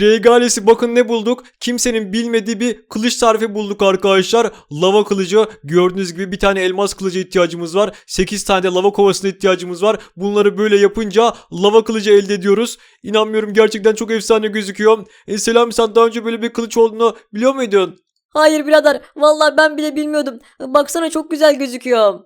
Regalesi bakın ne bulduk? Kimsenin bilmediği bir kılıç tarifi bulduk arkadaşlar. Lava kılıcı. Gördüğünüz gibi bir tane elmas kılıcı ihtiyacımız var. 8 tane de lava kovasına ihtiyacımız var. Bunları böyle yapınca lava kılıcı elde ediyoruz. İnanmıyorum gerçekten çok efsane gözüküyor. E, Selami sen daha önce böyle bir kılıç olduğunu biliyor muydun? Hayır birader vallahi ben bile bilmiyordum. Baksana çok güzel gözüküyor.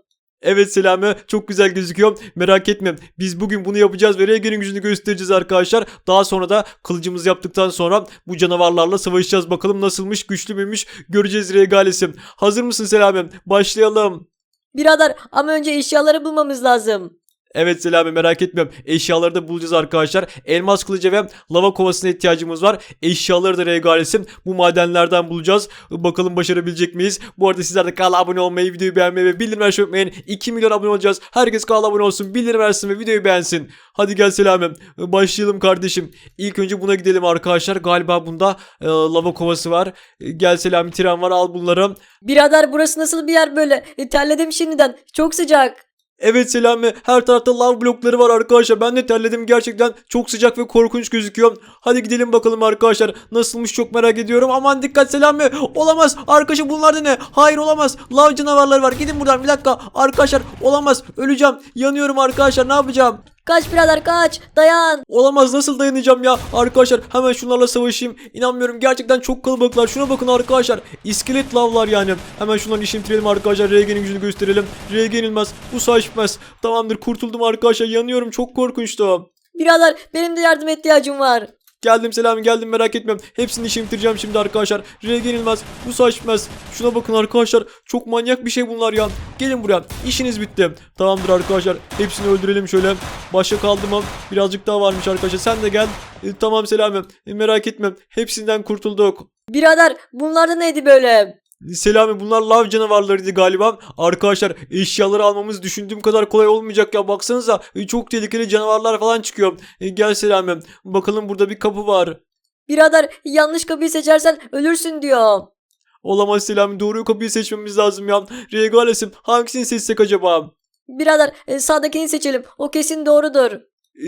Evet Selami çok güzel gözüküyor. Merak etme biz bugün bunu yapacağız ve Regen'in gücünü göstereceğiz arkadaşlar. Daha sonra da kılıcımızı yaptıktan sonra bu canavarlarla savaşacağız. Bakalım nasılmış güçlü müymüş göreceğiz Regalesi. Hazır mısın Selami? Başlayalım. Birader ama önce eşyaları bulmamız lazım. Evet Selami merak etmiyorum. Eşyaları da bulacağız arkadaşlar. Elmas kılıcı ve lava kovasına ihtiyacımız var. Eşyaları da regalesim. Bu madenlerden bulacağız. Bakalım başarabilecek miyiz? Bu arada sizler de kanala abone olmayı, videoyu beğenmeyi ve bildirim açmayı unutmayın. 2 milyon abone olacağız. Herkes kanala abone olsun, bildirim versin ve videoyu beğensin. Hadi gel Selami. Başlayalım kardeşim. İlk önce buna gidelim arkadaşlar. Galiba bunda e, lava kovası var. E, gel Selami tren var al bunları. Birader burası nasıl bir yer böyle? E, terledim şimdiden. Çok sıcak. Evet Selami her tarafta lav blokları var arkadaşlar. Ben de terledim gerçekten çok sıcak ve korkunç gözüküyor. Hadi gidelim bakalım arkadaşlar. Nasılmış çok merak ediyorum. Aman dikkat Selami. Olamaz. Arkadaşlar bunlar da ne? Hayır olamaz. Lav canavarları var. Gidin buradan bir dakika. Arkadaşlar olamaz. Öleceğim. Yanıyorum arkadaşlar ne yapacağım? Kaç birader kaç. Dayan. Olamaz nasıl dayanacağım ya? Arkadaşlar hemen şunlarla savaşayım. İnanmıyorum gerçekten çok kalabalıklar. Şuna bakın arkadaşlar iskelet lavlar yani. Hemen şunların işini bitirelim arkadaşlar RG'nin gücünü gösterelim. RG yenilmez bu savaş bitmez. Tamamdır kurtuldum arkadaşlar yanıyorum çok korkunçtu. Birader benim de yardım ihtiyacım var. Geldim selam geldim merak etmem. Hepsini işimi bitireceğim şimdi arkadaşlar. R yenilmez. Bu saç bitmez. Şuna bakın arkadaşlar. Çok manyak bir şey bunlar ya. Gelin buraya. İşiniz bitti. Tamamdır arkadaşlar. Hepsini öldürelim şöyle. Başka kaldı mı? Birazcık daha varmış arkadaşlar. Sen de gel. E, tamam selamım. E, merak etme. Hepsinden kurtulduk. Birader bunlar neydi böyle? Selami bunlar lav canavarlarıydı galiba. Arkadaşlar eşyaları almamız düşündüğüm kadar kolay olmayacak ya. Baksanıza e, çok tehlikeli canavarlar falan çıkıyor. E, gel Selami. Bakalım burada bir kapı var. Birader yanlış kapıyı seçersen ölürsün diyor. Olamaz Selami doğru kapıyı seçmemiz lazım ya. Regalesim hangisini seçsek acaba? Birader e, sağdakini seçelim. O kesin doğrudur.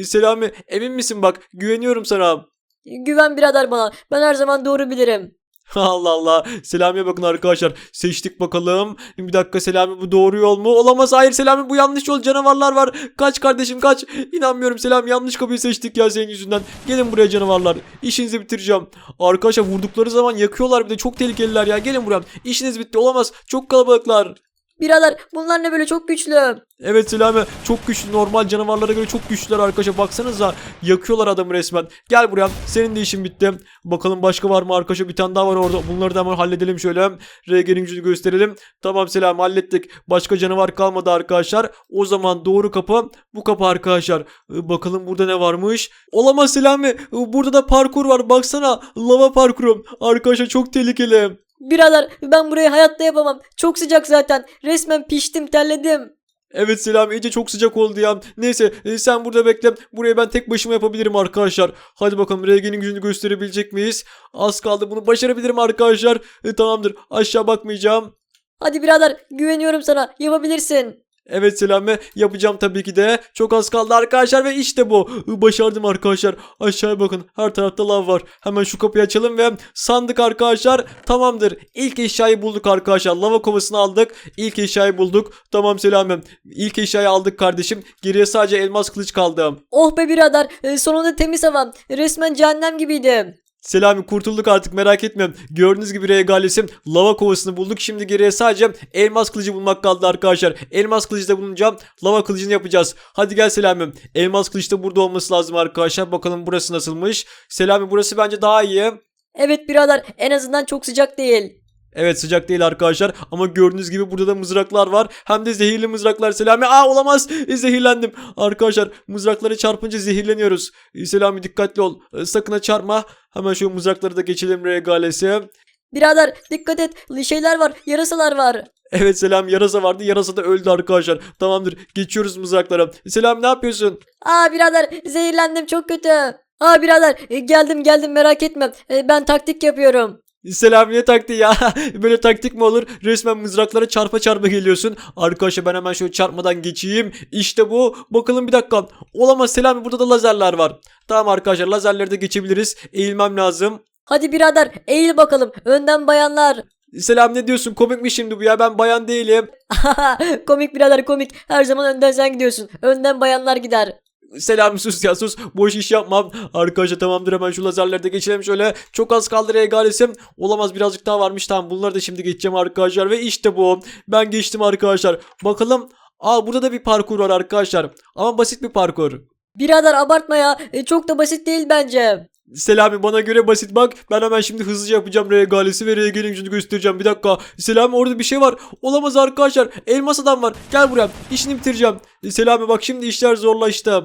Selami emin misin bak güveniyorum sana. Güven birader bana. Ben her zaman doğru bilirim. Allah Allah. Selami'ye bakın arkadaşlar. Seçtik bakalım. Bir dakika Selami bu doğru yol mu? Olamaz hayır Selami bu yanlış yol. Canavarlar var. Kaç kardeşim kaç. İnanmıyorum Selami yanlış kapıyı seçtik ya senin yüzünden. Gelin buraya canavarlar. İşinizi bitireceğim. Arkadaşlar vurdukları zaman yakıyorlar bir de çok tehlikeliler ya. Gelin buraya. İşiniz bitti olamaz. Çok kalabalıklar. Birader bunlar ne böyle? Çok güçlü. Evet Selami çok güçlü. Normal canavarlara göre çok güçlüler arkadaşlar. Baksanıza yakıyorlar adamı resmen. Gel buraya senin de işin bitti. Bakalım başka var mı arkadaşlar? Bir tane daha var orada. Bunları da hemen halledelim şöyle. RG'nin gücünü gösterelim. Tamam Selami hallettik. Başka canavar kalmadı arkadaşlar. O zaman doğru kapı bu kapı arkadaşlar. Ee, bakalım burada ne varmış? Olamaz Selami Ee, burada da parkur var. Baksana lava parkuru. Arkadaşlar çok tehlikeli Birader ben burayı hayatta yapamam. Çok sıcak zaten. Resmen piştim terledim. Evet Selam iyice çok sıcak oldu ya. Neyse e, sen burada bekle. Burayı ben tek başıma yapabilirim arkadaşlar. Hadi bakalım RG'nin gücünü gösterebilecek miyiz? Az kaldı bunu başarabilirim arkadaşlar. E, tamamdır aşağı bakmayacağım. Hadi birader güveniyorum sana. Yapabilirsin. Evet Selami yapacağım tabii ki de. Çok az kaldı arkadaşlar ve işte bu. Başardım arkadaşlar. Aşağıya bakın her tarafta lav var. Hemen şu kapıyı açalım ve sandık arkadaşlar. Tamamdır. İlk eşyayı bulduk arkadaşlar. Lava kovasını aldık. İlk eşyayı bulduk. Tamam Selami. İlk eşyayı aldık kardeşim. Geriye sadece elmas kılıç kaldı. Oh be birader e, sonunda temiz havam. Resmen cehennem gibiydi. Selami kurtulduk artık merak etmiyorum. Gördüğünüz gibi regalesim lava kovasını bulduk. Şimdi geriye sadece elmas kılıcı bulmak kaldı arkadaşlar. Elmas kılıcı da bulunca lava kılıcını yapacağız. Hadi gel Selami. Elmas kılıç da burada olması lazım arkadaşlar. Bakalım burası nasılmış. Selami burası bence daha iyi. Evet birader en azından çok sıcak değil. Evet sıcak değil arkadaşlar ama gördüğünüz gibi burada da mızraklar var. Hem de zehirli mızraklar Selami. Aa olamaz E, zehirlendim. Arkadaşlar mızrakları çarpınca zehirleniyoruz. E, Selami dikkatli ol. E, Sakın ha çarpma. Hemen şu mızrakları da geçelim regalesi. Birader dikkat et şeyler var yarasalar var. Evet Selam yarasa vardı. Yarasa da öldü arkadaşlar. Tamamdır. Geçiyoruz mızraklara. Selam ne yapıyorsun? Aa birader zehirlendim çok kötü. Aa birader e, geldim geldim merak etme E, ben taktik yapıyorum. Selam ne taktiği ya? Böyle taktik mi olur? Resmen mızraklara çarpa çarpa geliyorsun. Arkadaşlar ben hemen şöyle çarpmadan geçeyim. İşte bu. Bakalım bir dakika. Olamaz Selami burada da lazerler var. Tamam arkadaşlar lazerleri de geçebiliriz. Eğilmem lazım. Hadi birader eğil bakalım. Önden bayanlar. Selam ne diyorsun? Komik mi şimdi bu ya? Ben bayan değilim. komik birader komik. Her zaman önden sen gidiyorsun. Önden bayanlar gider. Selam sus ya sus. Boş iş yapmam. Arkadaşlar tamamdır hemen şu lazerleri de geçelim şöyle. Çok az kaldı regalesim. Olamaz birazcık daha varmış. Tamam bunları da şimdi geçeceğim arkadaşlar. Ve işte bu. Ben geçtim arkadaşlar. Bakalım. Aa burada da bir parkur var arkadaşlar. Ama basit bir parkur. Birader abartma ya. E, çok da basit değil bence. Selami bana göre basit bak. Ben hemen şimdi hızlıca yapacağım regalesi ve regalin gücünü göstereceğim. Bir dakika. Selami orada bir şey var. Olamaz arkadaşlar. Elmas adam var. Gel buraya. İşini bitireceğim. Selami bak şimdi işler zorlaştı.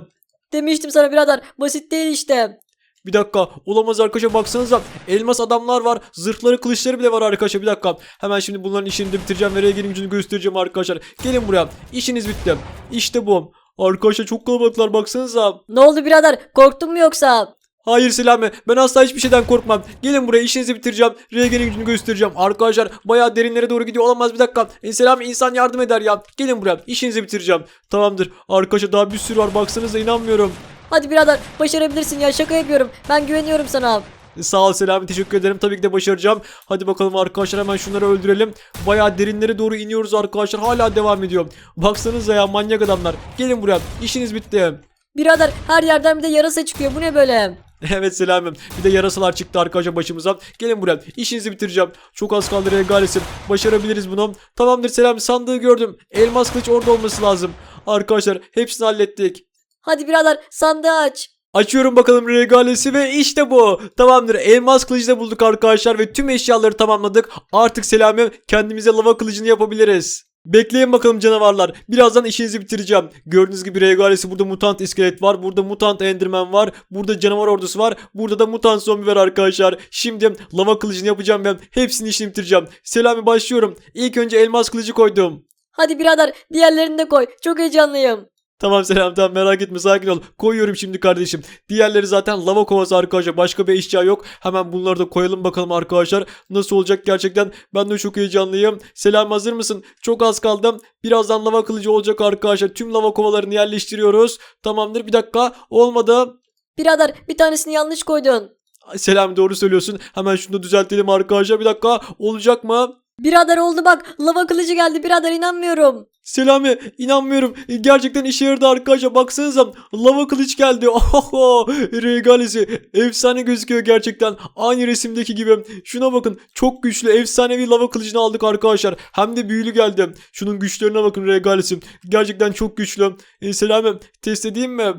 Demiştim sana birader. Basit değil işte. Bir dakika. Olamaz arkadaşlar baksanıza. Elmas adamlar var. Zırhları kılıçları bile var arkadaşlar. Bir dakika. Hemen şimdi bunların işini de bitireceğim ve regalin gücünü göstereceğim arkadaşlar. Gelin buraya. İşiniz bitti. İşte bu. Arkadaşlar çok kalabalıklar baksanıza. Ne oldu birader? Korktun mu yoksa? Hayır Selami ben asla hiçbir şeyden korkmam. Gelin buraya işinizi bitireceğim. Regen'in gücünü göstereceğim. Arkadaşlar bayağı derinlere doğru gidiyor olamaz bir dakika. E, Selami insan yardım eder ya. Gelin buraya işinizi bitireceğim. Tamamdır. Arkadaşlar daha bir sürü var baksanıza inanmıyorum. Hadi birader başarabilirsin ya şaka yapıyorum. Ben güveniyorum sana. E, Sağ ol Selami teşekkür ederim. Tabii ki de başaracağım. Hadi bakalım arkadaşlar hemen şunları öldürelim. Bayağı derinlere doğru iniyoruz arkadaşlar. Hala devam ediyor. Baksanıza ya manyak adamlar. Gelin buraya işiniz bitti. Birader her yerden bir de yarasa çıkıyor. Bu ne böyle? Evet Selam'ım. Bir de yarasalar çıktı arkadaşlar başımıza. Gelin buraya. İşinizi bitireceğim. Çok az kaldı regalesim. Başarabiliriz bunu. Tamamdır Selam. Sandığı gördüm. Elmas kılıç orada olması lazım. Arkadaşlar hepsini hallettik. Hadi birader sandığı aç. Açıyorum bakalım regalesi ve işte bu. Tamamdır. Elmas kılıcı da bulduk arkadaşlar ve tüm eşyaları tamamladık. Artık Selam'ım kendimize lava kılıcını yapabiliriz. Bekleyin bakalım canavarlar. Birazdan işinizi bitireceğim. Gördüğünüz gibi regalesi burada mutant iskelet var. Burada mutant enderman var. Burada canavar ordusu var. Burada da mutant zombi var arkadaşlar. Şimdi lava kılıcını yapacağım ben. Hepsini işini bitireceğim. Selami başlıyorum. İlk önce elmas kılıcı koydum. Hadi birader diğerlerini de koy. Çok heyecanlıyım. Tamam Selam tamam merak etme sakin ol. Koyuyorum şimdi kardeşim. Diğerleri zaten lava kovası arkadaşlar. Başka bir eşya yok. Hemen bunları da koyalım bakalım arkadaşlar. Nasıl olacak gerçekten. Ben de çok heyecanlıyım. Selam hazır mısın? Çok az kaldım. Birazdan lava kılıcı olacak arkadaşlar. Tüm lava kovalarını yerleştiriyoruz. Tamamdır bir dakika. Olmadı. Birader bir tanesini yanlış koydun. Selam doğru söylüyorsun. Hemen şunu da düzeltelim arkadaşlar. Bir dakika. Olacak mı? Birader oldu bak. Lava kılıcı geldi birader inanmıyorum. Selami inanmıyorum. Gerçekten işe yaradı arkadaşlar. Baksanıza lava kılıç geldi. Oho, regalesi. Efsane gözüküyor gerçekten. Aynı resimdeki gibi. Şuna bakın. Çok güçlü efsanevi lava kılıcını aldık arkadaşlar. Hem de büyülü geldi. Şunun güçlerine bakın regalesi. Gerçekten çok güçlü. E, Selami test edeyim mi?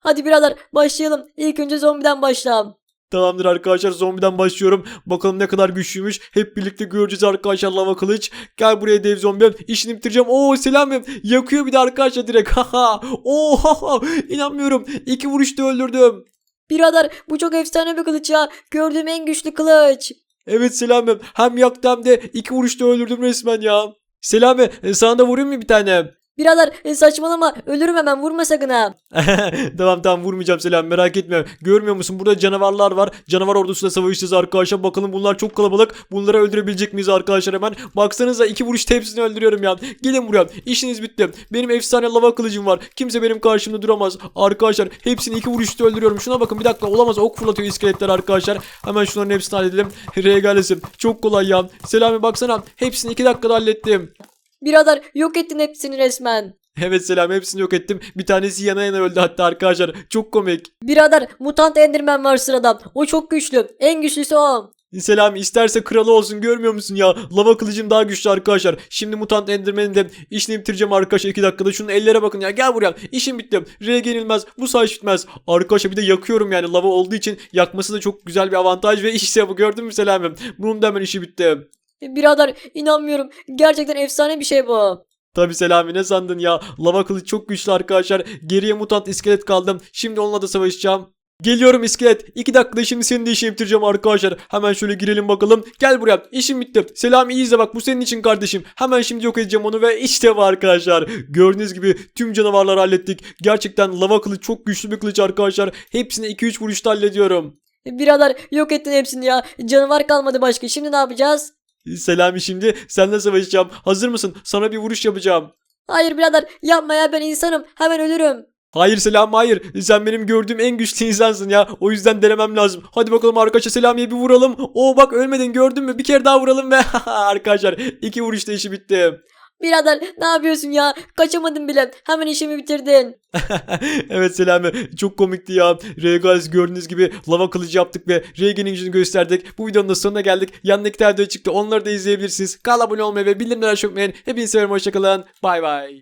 Hadi birader başlayalım. İlk önce zombiden başla. Tamamdır arkadaşlar zombiden başlıyorum. Bakalım ne kadar güçlüymüş. Hep birlikte göreceğiz arkadaşlar lava kılıç. Gel buraya dev zombi. İşini bitireceğim. Oo selam. Yakıyor bir de arkadaşlar direkt. Haha. Oha. İnanmıyorum. İki vuruşta öldürdüm. Birader bu çok efsane bir kılıç ya. Gördüğüm en güçlü kılıç. Evet Selami. Hem yaktı hem de iki vuruşta öldürdüm resmen ya. Selami e, sana da vurayım mı bir tane? Birader e, saçmalama ölürüm hemen vurma sakın ha. tamam tamam vurmayacağım Selam merak etme. Görmüyor musun burada canavarlar var. Canavar ordusuyla savaşacağız arkadaşlar. Bakalım bunlar çok kalabalık. Bunları öldürebilecek miyiz arkadaşlar hemen. Baksanıza iki vuruşta hepsini öldürüyorum ya. Gelin buraya. İşiniz bitti. Benim efsane lava kılıcım var. Kimse benim karşımda duramaz. Arkadaşlar hepsini iki vuruşta öldürüyorum. Şuna bakın bir dakika olamaz. Ok fırlatıyor iskeletler arkadaşlar. Hemen şunların hepsini halledelim. Regalesim. Çok kolay ya. Selami baksana. Hepsini iki dakikada hallettim. Birader yok ettin hepsini resmen. Evet Selam hepsini yok ettim. Bir tanesi yana yana öldü hatta arkadaşlar. Çok komik. Birader mutant enderman var sırada. O çok güçlü. En güçlüsü o. Selam isterse kralı olsun görmüyor musun ya? Lava kılıcım daha güçlü arkadaşlar. Şimdi mutant enderman'in de işini bitireceğim arkadaşlar 2 dakikada. Şunun ellere bakın ya gel buraya. İşim bitti. R yenilmez. Bu savaş bitmez. Arkadaşlar bir de yakıyorum yani lava olduğu için yakması da çok güzel bir avantaj ve işte bu gördün mü Selam'ım? Bunun da hemen işi bitti. Birader inanmıyorum. Gerçekten efsane bir şey bu. Tabi Selami ne sandın ya? Lava kılıç çok güçlü arkadaşlar. Geriye mutant iskelet kaldım. Şimdi onunla da savaşacağım. Geliyorum iskelet. 2 dakikada şimdi senin de işini bitireceğim arkadaşlar. Hemen şöyle girelim bakalım. Gel buraya. İşim bitti. Selami iyi izle bak bu senin için kardeşim. Hemen şimdi yok edeceğim onu ve işte bu arkadaşlar. Gördüğünüz gibi tüm canavarları hallettik. Gerçekten lava kılıç çok güçlü bir kılıç arkadaşlar. Hepsini 2-3 vuruşta hallediyorum. Birader yok ettin hepsini ya. Canavar kalmadı başka. Şimdi ne yapacağız? Selami şimdi seninle savaşacağım. Hazır mısın? Sana bir vuruş yapacağım. Hayır birader yapma ya ben insanım. Hemen ölürüm. Hayır Selami hayır. Sen benim gördüğüm en güçlü insansın ya. O yüzden denemem lazım. Hadi bakalım arkadaşlar Selami'ye bir vuralım. Oo bak ölmedin gördün mü? Bir kere daha vuralım ve arkadaşlar iki vuruşta işi bitti. Birader ne yapıyorsun ya? Kaçamadım bile. Hemen işimi bitirdin. evet Selami çok komikti ya. Regaz gördüğünüz gibi lava kılıcı yaptık ve Regen'in yüzünü gösterdik. Bu videonun da sonuna geldik. Yanındaki tel çıktı. Onları da izleyebilirsiniz. Kanala abone olmayı ve bildirimleri açmayı unutmayın. Hepinizi seviyorum. Hoşçakalın. Bay bay.